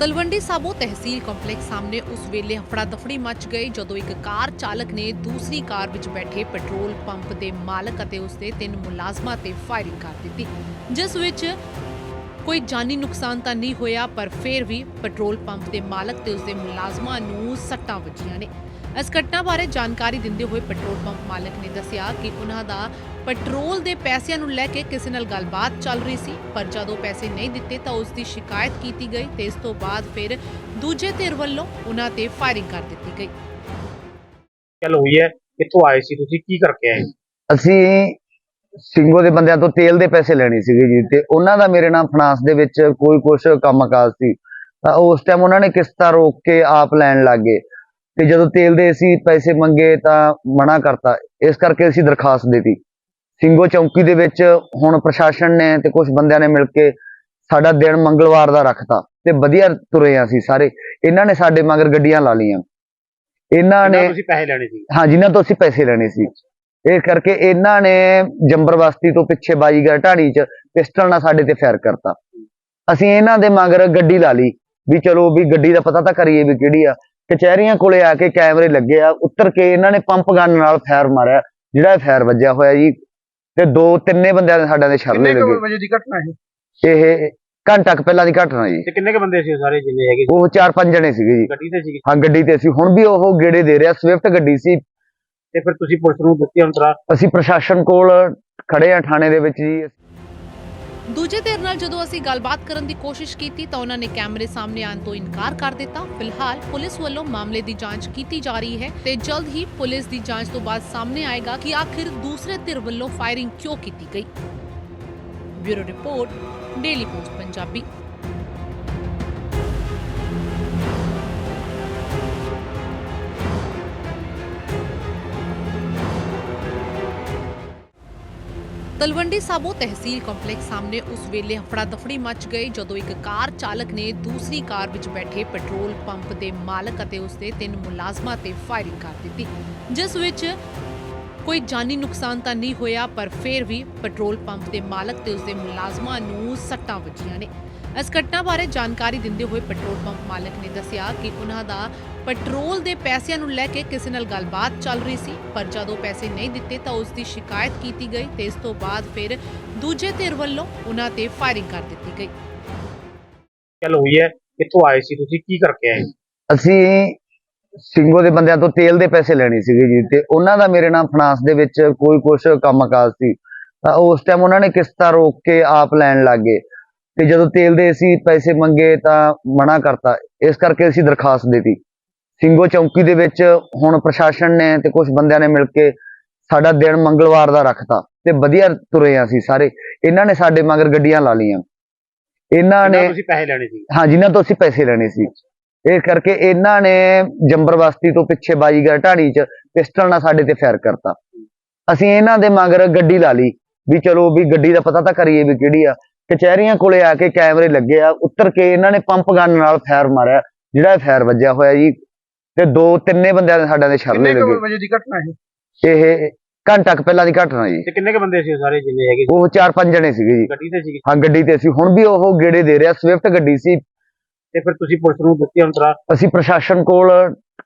ਤਲਵੰਡੀ ਸਾਬੋ ਤਹਿਸੀਲ complex ਸਾਹਮਣੇ ਉਸ ਵੇਲੇ ਹਫੜਾ ਦਫੜੀ ਮਚ ਗਈ ਜਦੋਂ ਇੱਕ ਕਾਰ ਚਾਲਕ ਨੇ ਦੂਸਰੀ ਕਾਰ ਵਿੱਚ ਬੈਠੇ ਪੈਟਰੋਲ ਪੰਪ ਦੇ ਮਾਲਕ ਅਤੇ ਉਸਦੇ ਤਿੰਨ ਮੁਲਾਜ਼ਮਾਂ ਤੇ ਫਾਇਰਿੰਗ ਕਰ ਦਿੱਤੀ, ਜਿਸ ਵਿੱਚ ਕੋਈ ਜਾਨੀ ਨੁਕਸਾਨ ਤਾਂ ਨਹੀਂ ਹੋਇਆ, ਪਰ ਫਿਰ ਵੀ ਪੈਟਰੋਲ ਪੰਪ ਦੇ ਮਾਲਕ ਤੇ ਉਸਦੇ ਮੁਲਾਜ਼ਮਾਂ ਨੂੰ ਸੱਟਾਂ ਵੱਜੀਆਂ ਨੇ। ਇਸ ਘਟਨਾ ਬਾਰੇ ਜਾਣਕਾਰੀ ਦਿੰਦੇ ਹੋਏ ਪੈਟਰੋਲ ਪੰਪ ਮਾਲਕ ਨੇ ਦੱਸਿਆ ਕਿ ਉਹਨਾਂ ਦਾ ਪੈਟਰੋਲ ਦੇ ਪੈਸਿਆਂ ਨੂੰ ਲੈ ਕੇ ਕਿਸੇ ਨਾਲ ਗੱਲਬਾਤ ਚੱਲ ਰਹੀ ਸੀ ਪਰ ਜਦੋਂ ਪੈਸੇ ਨਹੀਂ ਦਿੱਤੇ ਤਾਂ ਉਸ ਦੀ ਸ਼ਿਕਾਇਤ ਕੀਤੀ ਗਈ ਤੇ ਇਸ ਤੋਂ ਬਾਅਦ ਫਿਰ ਦੂਜੇ ਧਿਰ ਵੱਲੋਂ ਉਹਨਾਂ ਤੇ ਫਾਇਰਿੰਗ ਕਰ ਦਿੱਤੀ ਗਈ। ਗੱਲ ਹੋਈ ਹੈ ਕਿੱਥੋਂ ਆਏ ਸੀ ਤੁਸੀਂ ਕੀ ਕਰਕੇ ਆਏ ਅਸੀਂ ਸਿੰਘੋ ਦੇ ਬੰਦਿਆਂ ਤੋਂ ਤੇਲ ਦੇ ਪੈਸੇ ਲੈਣੇ ਸੀਗੇ ਜੀ ਤੇ ਉਹਨਾਂ ਦਾ ਮੇਰੇ ਨਾਲ ਫਾਈਨਾਂਸ ਦੇ ਵਿੱਚ ਕੋਈ ਕੁਛ ਕੰਮਕਾਜ ਸੀ। ਤਾਂ ਉਸ ਟਾਈਮ ਉਹਨਾਂ ਨੇ ਕਿਸ਼ਤਾਂ ਰੋਕ ਕੇ ਆਪ ਲੈਣ ਲੱਗ ਗਏ ਤੇ ਜਦੋਂ ਤੇਲ ਦੇ ਅਸੀਂ ਪੈਸੇ ਮੰਗੇ ਤਾਂ ਮਨਾ ਕਰਤਾ। ਇਸ ਕਰਕੇ ਅਸੀਂ ਦਰਖਾਸਤ ਦਿੱਤੀ। ਸਿੰਘੋ ਚੌਂਕੀ ਦੇ ਵਿੱਚ ਹੁਣ ਪ੍ਰਸ਼ਾਸਨ ਨੇ ਤੇ ਕੁਝ ਬੰਦਿਆਂ ਨੇ ਮਿਲ ਕੇ ਸਾਡਾ ਦਿਨ ਮੰਗਲਵਾਰ ਦਾ ਰੱਖਤਾ ਤੇ ਵਧੀਆ ਤੁਰੇ ਹਾਂ ਅਸੀਂ ਸਾਰੇ। ਇਹਨਾਂ ਨੇ ਸਾਡੇ ਮਗਰ ਗੱਡੀਆਂ ਲਾ ਲਈਆਂ। ਇਹਨਾਂ ਨੇ ਤੁਸੀਂ ਪੈਸੇ ਲੈਣੇ ਸੀ। ਹਾਂ ਜਿਨ੍ਹਾਂ ਤੋਂ ਅਸੀਂ ਪੈਸੇ ਲੈਣੇ ਸੀ। ਇਸ ਕਰਕੇ ਇਹਨਾਂ ਨੇ ਜੰਬਰ ਬਸਤੀ ਤੋਂ ਪਿੱਛੇ ਬਾਜੀਗਰ ਢਾਣੀ 'ਚ ਪਿਸਟਲ ਨਾਲ ਸਾਡੇ ਤੇ ਫਾਇਰ ਕਰਤਾ। ਅਸੀਂ ਇਹਨਾਂ ਦੇ ਮਗਰ ਗੱਡੀ ਲਾ ਲਈ ਵੀ ਚਲੋ ਵੀ ਗੱਡੀ ਦਾ ਪਤਾ ਤਾਂ ਕਰੀਏ ਵੀ ਕਿਹੜੀ ਆ। ਕਚਹਿਰੀਆਂ ਕੋਲੇ ਆ ਕੇ ਕੈਮਰੇ ਲੱਗੇ ਆ। ਉੱਤਰ ਕੇ ਇਹਨਾਂ ਨੇ ਪੰਪ ਗਨ ਨਾਲ ਫਾਇਰ ਮਾਰਿਆ ਜਿਹੜਾ ਫਾਇਰ ਵੱਜਿਆ ਹੋਇਆ ਜੀ। ਤੇ ਦੋ ਤਿੰਨੇ ਬੰਦਿਆਂ ਦੇ ਸਾਡਿਆਂ ਦੇ ਛਰਲੇ ਕਿੰਨੇ ਕੁ ਲੱਗੇ ਵਜੇ ਦੀ ਘਟਨਾ ਹੈ ਇਹ ਘੰਟਾ ਕੁ ਪਹਿਲਾਂ ਦੀ ਘਟਨਾ ਜੀ। ਤੇ ਕਿੰਨੇ ਕ ਬੰਦੇ ਸੀ ਉਹ ਸਾਰੇ ਜਿੰਨੇ ਹੈਗੇ ਸੀ? ਉਹ ਚਾਰ ਪੰਜ ਜਣੇ ਸੀਗੇ ਜੀ। ਗੱਡੀ ਤੇ ਸੀਗੇ? ਹਾਂ ਗੱਡੀ ਤੇ ਸੀ। ਹੁਣ ਵੀ ਉਹ ਗੇੜੇ ਦੇ ਰਿਹਾ। ਸਵਿਫਟ ਗੱਡੀ ਸੀ। ਤੇ ਫਿਰ ਤੁਸੀਂ ਪੁਲਿਸ ਨੂੰ ਦਿੱਤੀ ਅੰਤਰਾ ਅਸੀਂ ਪ੍ਰਸ਼ਾਸਨ ਕੋਲ ਖੜੇ ਆ ਥਾਣੇ ਦੇ ਵਿੱਚ ਜੀ। ਦੂਜੇ ਧਿਰ ਨਾਲ ਜਦੋਂ ਅਸੀਂ ਗੱਲਬਾਤ ਕਰਨ ਦੀ ਕੋਸ਼ਿਸ਼ ਕੀਤੀ ਤਾਂ ਉਹਨਾਂ ਨੇ ਕੈਮਰੇ ਸਾਹਮਣੇ ਆਉਣ ਤੋਂ ਇਨਕਾਰ ਕਰ ਦਿੱਤਾ। ਫਿਲਹਾਲ ਪੁਲਿਸ ਵੱਲੋਂ ਮਾਮਲੇ ਦੀ ਜਾਂਚ ਕੀਤੀ ਜਾ ਰਹੀ ਹੈ ਤੇ ਜਲਦ ਹੀ ਪੁਲਿਸ ਦੀ ਜਾਂਚ ਤੋਂ ਬਾਅਦ ਸਾਹਮਣੇ ਆਏਗਾ ਕਿ ਆਖਿਰ ਦੂਸਰੇ ਧਿਰ ਵੱਲੋਂ ਫਾਇਰਿੰਗ ਕਿਉਂ ਕੀਤੀ ਗਈ। Bureau report, Daily Post, Punjabi. Talwandi Sabo ਤਹਿਸੀਲ ਕੰਪਲੈਕਸ ਸਾਹਮਣੇ ਉਸ ਵੇਲੇ ਹਫੜਾ ਦਫੜੀ ਮਚ ਗਈ ਜਦੋਂ ਇੱਕ ਕਾਰ ਚਾਲਕ ਨੇ ਦੂਸਰੀ ਕਾਰ ਵਿੱਚ ਬੈਠੇ ਪੈਟਰੋਲ ਪੰਪ ਦੇ ਮਾਲਕ ਅਤੇ ਉਸਦੇ ਤਿੰਨ ਮੁਲਾਜ਼ਮਾਂ ਤੇ ਫਾਇਰਿੰਗ ਕਰ ਦਿੱਤੀ, ਜਿਸ ਵਿੱਚ ਕੋਈ ਜਾਨੀ ਨੁਕਸਾਨ ਤਾਂ ਨਹੀਂ ਹੋਇਆ, ਪਰ ਫਿਰ ਵੀ ਪੈਟਰੋਲ ਪੰਪ ਦੇ ਮਾਲਕ ਤੇ ਉਸਦੇ ਮੁਲਾਜ਼ਮਾਂ ਨੂੰ ਸੱਟਾਂ ਵੱਜੀਆਂ ਨੇ। ਇਸ ਘਟਨਾ ਬਾਰੇ ਜਾਣਕਾਰੀ ਦਿੰਦੇ ਹੋਏ ਪੈਟਰੋਲ ਪੰਪ ਮਾਲਕ ਨੇ ਦੱਸਿਆ ਕਿ ਉਹਨਾਂ ਦਾ ਪੈਟਰੋਲ ਦੇ ਪੈਸਿਆਂ ਨੂੰ ਲੈ ਕੇ ਕਿਸੇ ਨਾਲ ਗੱਲਬਾਤ ਚੱਲ ਰਹੀ ਸੀ ਪਰ ਜਦੋਂ ਪੈਸੇ ਨਹੀਂ ਦਿੱਤੇ ਤਾਂ ਉਸ ਦੀ ਸ਼ਿਕਾਇਤ ਕੀਤੀ ਗਈ ਤੇ ਇਸ ਤੋਂ ਬਾਅਦ ਫਿਰ ਦੂਜੇ ਧਿਰ ਵੱਲੋਂ ਉਹਨਾਂ ਤੇ ਫਾਇਰਿੰਗ ਕਰ ਦਿੱਤੀ ਗਈ। ਗੱਲ ਹੋਈ ਹੈ ਕਿੱਥੋਂ ਆਏ ਸੀ ਤੁਸੀਂ ਕੀ ਕਰਕੇ ਆਏ? ਅਸੀਂ ਸਿੰਘੋ ਦੇ ਬੰਦਿਆਂ ਤੋਂ ਤੇਲ ਦੇ ਪੈਸੇ ਲੈਣੇ ਸੀਗੇ ਜੀ ਤੇ ਉਹਨਾਂ ਦਾ ਮੇਰੇ ਨਾਲ ਫਾਈਨਾਂਸ ਦੇ ਵਿੱਚ ਕੋਈ ਕੁਛ ਕੰਮਕਾਜ ਸੀ। ਤਾਂ ਉਸ ਟਾਈਮ ਉਹਨਾਂ ਨੇ ਕਿਸ਼ਤਾਂ ਰੋਕ ਕੇ ਆਪ ਲੈਣ ਲੱਗ ਤੇ ਜਦੋਂ ਤੇਲ ਦੇ ਅਸੀਂ ਪੈਸੇ ਮੰਗੇ ਤਾਂ ਮਨਾ ਕਰਤਾ। ਇਸ ਕਰਕੇ ਅਸੀਂ ਦਰਖਾਸਤ ਦਿੱਤੀ। ਸਿੰਘੋ ਚੌਂਕੀ ਦੇ ਵਿੱਚ ਹੁਣ ਪ੍ਰਸ਼ਾਸਨ ਨੇ ਤੇ ਕੁਝ ਬੰਦਿਆਂ ਨੇ ਮਿਲ ਕੇ ਸਾਡਾ ਦਿਨ ਮੰਗਲਵਾਰ ਦਾ ਰੱਖਤਾ ਤੇ ਵਧੀਆ ਤੁਰੇ ਹਾਂ ਅਸੀਂ ਸਾਰੇ। ਇਹਨਾਂ ਨੇ ਸਾਡੇ ਮਗਰ ਗੱਡੀਆਂ ਲਾ ਲਈਆਂ। ਇਹਨਾਂ ਨੇ ਤੁਸੀਂ ਪੈਸੇ ਲੈਣੇ ਸੀ। ਹਾਂ ਜਿਨ੍ਹਾਂ ਤੋਂ ਅਸੀਂ ਪੈਸੇ ਲੈਣੇ ਸੀ। ਇਸ ਕਰਕੇ ਇਹਨਾਂ ਨੇ ਜੰਬਰ ਬਸਤੀ ਤੋਂ ਪਿੱਛੇ ਬਾਜੀਗਰ ਢਾਣੀ 'ਚ ਪਿਸਟਲ ਨਾਲ ਸਾਡੇ ਤੇ ਫਾਇਰ ਕਰਤਾ। ਅਸੀਂ ਇਹਨਾਂ ਦੇ ਮਗਰ ਗੱਡੀ ਲਾ ਲਈ ਵੀ ਚਲੋ ਵੀ ਗੱਡੀ ਦਾ ਪਤਾ ਤਾਂ ਕਰੀਏ ਵੀ ਕਿਹੜੀ ਆ। ਕਚਹਿਰੀਆਂ ਕੋਲੇ ਆ ਕੇ ਕੈਮਰੇ ਲੱਗੇ ਆ। ਉੱਤਰ ਕੇ ਇਹਨਾਂ ਨੇ ਪੰਪ ਗਨ ਨਾਲ ਫਾਇਰ ਮਾਰਿਆ ਜਿਹੜਾ ਫਾਇਰ ਵੱਜਿਆ ਹੋਇਆ ਜੀ। ਤੇ ਦੋ ਤਿੰਨੇ ਬੰਦਿਆਂ ਦੇ ਸਾਡਿਆਂ ਦੇ ਛਰਲੇ ਕਿੰਨੇ ਕੁ ਲੱਗੇ ਵਜੇ ਦੀ ਘਟਨਾ ਹੈ ਇਹ ਘੰਟਾ ਕੁ ਪਹਿਲਾਂ ਦੀ ਘਟਨਾ ਜੀ। ਤੇ ਕਿੰਨੇ ਕ ਬੰਦੇ ਸੀ ਉਹ ਸਾਰੇ ਜਿੰਨੇ ਹੈਗੇ ਸੀ? ਉਹ ਚਾਰ ਪੰਜ ਜਣੇ ਸੀਗੇ ਜੀ। ਗੱਡੀ ਤੇ ਸੀਗੇ? ਹਾਂ ਗੱਡੀ ਤੇ ਸੀ। ਹੁਣ ਵੀ ਉਹ ਗੇੜੇ ਦੇ ਰਿਹਾ। ਸਵਿਫਟ ਗੱਡੀ ਸੀ। ਤੇ ਫਿਰ ਤੁਸੀਂ ਪੁਲਿਸ ਨੂੰ ਦਿੱਤੀ ਅੰਤਰਾ ਅਸੀਂ ਪ੍ਰਸ਼ਾਸਨ ਕੋਲ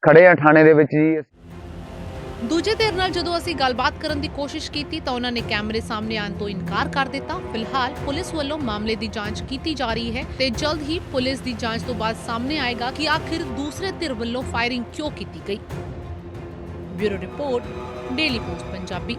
ਖੜੇ ਆ ਥਾਣੇ ਦੇ ਵਿੱਚ ਜੀ। ਦੂਜੇ ਧਿਰ ਨਾਲ ਜਦੋਂ ਅਸੀਂ ਗੱਲਬਾਤ ਕਰਨ ਦੀ ਕੋਸ਼ਿਸ਼ ਕੀਤੀ ਤਾਂ ਉਹਨਾਂ ਨੇ ਕੈਮਰੇ ਸਾਹਮਣੇ ਆਉਣ ਤੋਂ ਇਨਕਾਰ ਕਰ ਦਿੱਤਾ। ਫਿਲਹਾਲ ਪੁਲਿਸ ਵੱਲੋਂ ਮਾਮਲੇ ਦੀ ਜਾਂਚ ਕੀਤੀ ਜਾ ਰਹੀ ਹੈ ਤੇ ਜਲਦ ਹੀ ਪੁਲਿਸ ਦੀ ਜਾਂਚ ਤੋਂ ਬਾਅਦ ਸਾਹਮਣੇ ਆਏਗਾ ਕਿ ਆਖਿਰ ਦੂਸਰੇ ਧਿਰ ਵੱਲੋਂ ਫਾਇਰਿੰਗ ਕਿਉਂ ਕੀਤੀ ਗਈ। Bureau report, Daily Post, Punjabi.